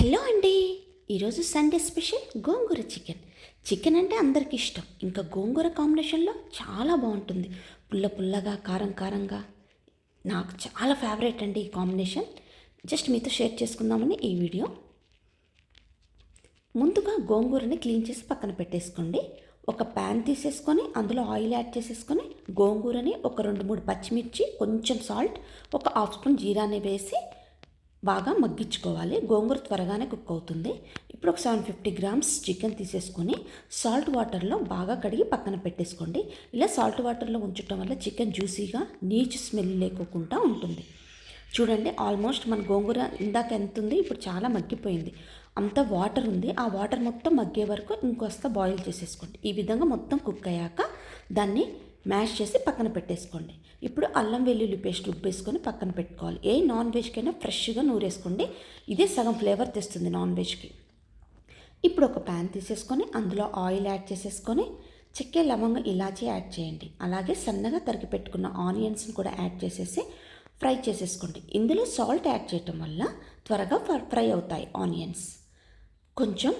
Hello అండి. ఈరోజు Sunday special gongura chicken. Chicken అంటే అందరికి ఇష్టం. ఇంకా గోంగూర కాంబినేషన్లో చాలా బాగుంటుంది. పుల్ల పుల్లగా కారం కారంగా. నాకు చాలా ఫేవరెట్ అండి ఈ కాంబినేషన్. జస్ట్ మీతో షేర్ చేసుకుందామని ఈ వీడియో. ముందుగా గోంగూరని క్లీన్ చేసి పక్కన పెట్టేసుకోండి. ఒక ప్యాన్ తీసేసుకొని అందులో ఆయిల్ యాడ్ చేసేసుకొని గోంగూరని ఒక రెండు మూడు పచ్చిమిర్చి కొంచెం సాల్ట్ ఒక హాఫ్ స్పూన్ జీరాని వేసి బాగా మగ్గించుకోవాలి. గోంగూర త్వరగానే కుక్ అవుతుంది. ఇప్పుడు ఒక సెవెన్ ఫిఫ్టీ గ్రామ్స్ చికెన్ తీసేసుకొని సాల్ట్ వాటర్లో బాగా కడిగి పక్కన పెట్టేసుకోండి. ఇలా సాల్ట్ వాటర్లో ఉంచడం వల్ల చికెన్ జ్యూసీగా నీచు స్మెల్ లేకోకుండా ఉంటుంది. చూడండి ఆల్మోస్ట్ మన గోంగూర ఇందాక ఎంత ఉంది? ఇప్పుడు చాలా మగ్గిపోయింది. అంత వాటర్ ఉంది. ఆ వాటర్ మొత్తం మగ్గే వరకు ఇంకొస్త బాయిల్ చేసేసుకోండి. ఈ విధంగా మొత్తం కుక్ అయ్యాక దాన్ని మ్యాష్ చేసి పక్కన పెట్టేసుకోండి. ఇప్పుడు అల్లం వెల్లుల్లి పేస్ట్ ఉప్పేసుకొని పక్కన పెట్టుకోవాలి. ఏ నాన్ వెజ్కైనా ఫ్రెష్గా నూరేసుకోండి. ఇదే సగం ఫ్లేవర్ తెస్తుంది నాన్ వెజ్కి. ఇప్పుడు ఒక ప్యాన్ తీసేసుకొని అందులో ఆయిల్ యాడ్ చేసేసుకొని చెక్కే లవంగం ఇలాచీ యాడ్ చేయండి. అలాగే సన్నగా తరిగి పెట్టుకున్న ఆనియన్స్ని కూడా యాడ్ చేసేసి ఫ్రై చేసేసుకోండి. ఇందులో సాల్ట్ యాడ్ చేయటం వల్ల త్వరగా ఫ్రై అవుతాయి ఆనియన్స్. కొంచెం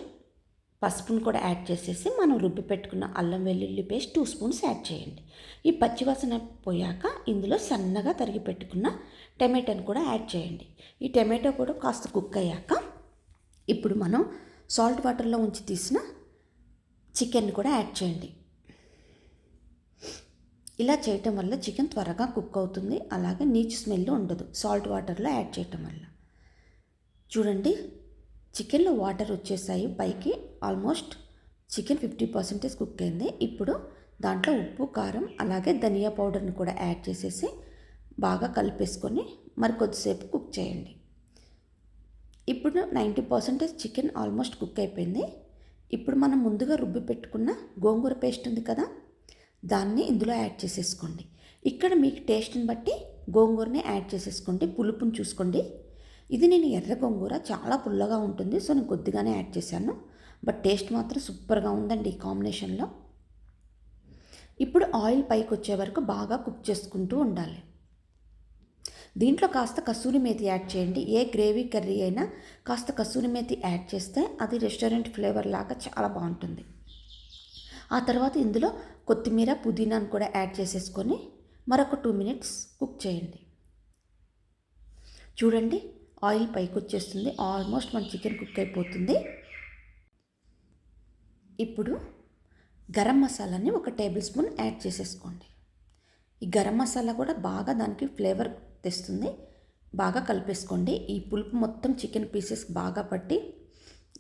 పసుపును కూడా యాడ్ చేసేసి మనం రుబ్బి పెట్టుకున్న అల్లం వెల్లుల్లి పేస్ట్ టూ స్పూన్స్ యాడ్ చేయండి. ఈ పచ్చివాసన పోయాక ఇందులో సన్నగా తరిగి పెట్టుకున్న టమాటోని కూడా యాడ్ చేయండి. ఈ టమాటో కూడా కాస్త కుక్ అయ్యాక ఇప్పుడు మనం సాల్ట్ వాటర్లో ఉంచి తీసిన చికెన్ కూడా యాడ్ చేయండి. ఇలా చేయటం వల్ల చికెన్ త్వరగా కుక్ అవుతుంది. అలాగే నీచు స్మెల్ ఉండదు. సాల్ట్ వాటర్లో యాడ్ చేయటం వల్ల. చూడండి చికెన్లో వాటర్ వచ్చేసాయి. పైకి almost chicken fifty percentage cook అయింది. ఇప్పుడు దాంట్లో ఉప్పు కారం అలాగే ధనియా పౌడర్ని కూడా యాడ్ చేసేసి బాగా కలిపేసుకొని మరి కొద్దిసేపు కుక్ చేయండి. ఇప్పుడు ninety percentage chicken almost cook అయిపోయింది. ఇప్పుడు మనం ముందుగా రుబ్బి పెట్టుకున్న గోంగూర పేస్ట్ ఉంది కదా దాన్ని ఇందులో యాడ్ చేసేసుకోండి. ఇక్కడ మీకు టేస్ట్ని బట్టి గోంగూరని యాడ్ చేసేసుకోండి. పులుపుని చూసుకోండి. ఇది నేను ఎర్ర గోంగూర చాలా పుల్లగా ఉంటుంది సో నేను కొద్దిగానే యాడ్ చేశాను. బట్ టేస్ట్ మాత్రం సూపర్గా ఉందండి ఈ కాంబినేషన్లో. ఇప్పుడు ఆయిల్ పైకి వచ్చే వరకు బాగా కుక్ చేసుకుంటూ ఉండాలి. దీంట్లో కాస్త కసూరి మేతి యాడ్ చేయండి. ఏ గ్రేవీ కర్రీ అయినా కాస్త కసూరి మేతి యాడ్ చేస్తే అది రెస్టారెంట్ ఫ్లేవర్ లాగా చాలా బాగుంటుంది. ఆ తర్వాత ఇందులో కొత్తిమీర పుదీనాను కూడా యాడ్ చేసేసుకొని మరొక టూ మినిట్స్ కుక్ చేయండి. చూడండి ఆయిల్ పైకి వచ్చేస్తుంది ఆల్మోస్ట్ మన చికెన్ కుక్ అయిపోతుంది. ఇప్పుడు గరం మసాలాని ఒక టేబుల్ స్పూన్ యాడ్ చేసేసుకోండి. ఈ గరం మసాలా కూడా బాగా దానికి ఫ్లేవర్ తెస్తుంది. బాగా కలిపేసుకోండి. ఈ పులుపు మొత్తం చికెన్ పీసెస్ బాగా పట్టి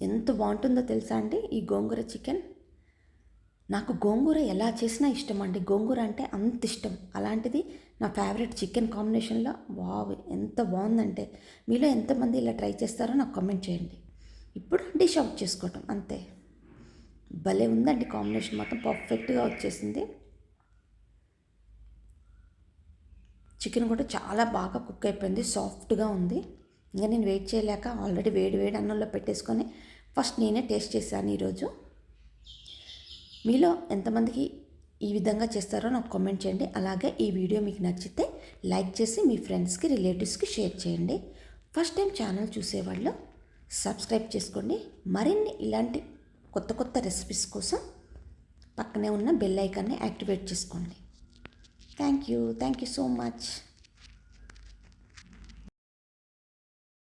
ఎంత బాగుంటుందో తెలుసా అండి? ఈ గోంగూర చికెన్ నాకు గోంగూర ఎలా చేసినా ఇష్టం అండి గోంగూర అంటే అంత ఇష్టం. అలాంటిది నా ఫేవరెట్ చికెన్ కాంబినేషన్లో వావ్ ఎంత బాగుందంటే. మీలో ఎంతమంది ఇలా ట్రై చేస్తారో నాకు కామెంట్ చేయండి. ఇప్పుడు డిష్ అవుట్ చేసుకోవటం అంతే. భలే ఉందండి కాంబినేషన్ మొత్తం పర్ఫెక్ట్గా వచ్చేసింది. చికెన్ కూడా చాలా బాగా కుక్ అయిపోయింది. సాఫ్ట్గా ఉంది. ఇంకా నేను వెయిట్ చేయలేక ఆల్రెడీ వేడి వేడి అన్నంలో పెట్టేసుకొని ఫస్ట్ నేనే టేస్ట్ చేశాను ఈరోజు. మీలో ఎంతమందికి ఈ విధంగా చేస్తారో నాకు కామెంట్ చేయండి. అలాగే ఈ వీడియో మీకు నచ్చితే లైక్ చేసి మీ ఫ్రెండ్స్కి రిలేటివ్స్కి షేర్ చేయండి. ఫస్ట్ టైం ఛానల్ చూసేవాళ్ళు సబ్స్క్రైబ్ చేసుకోండి. మరిన్ని ఇలాంటి కొత్త కొత్త రెసిపీస్ కోసం పక్కనే ఉన్న బెల్ ఐకాన్ని యాక్టివేట్ చేసుకోండి. Thank you thank you so much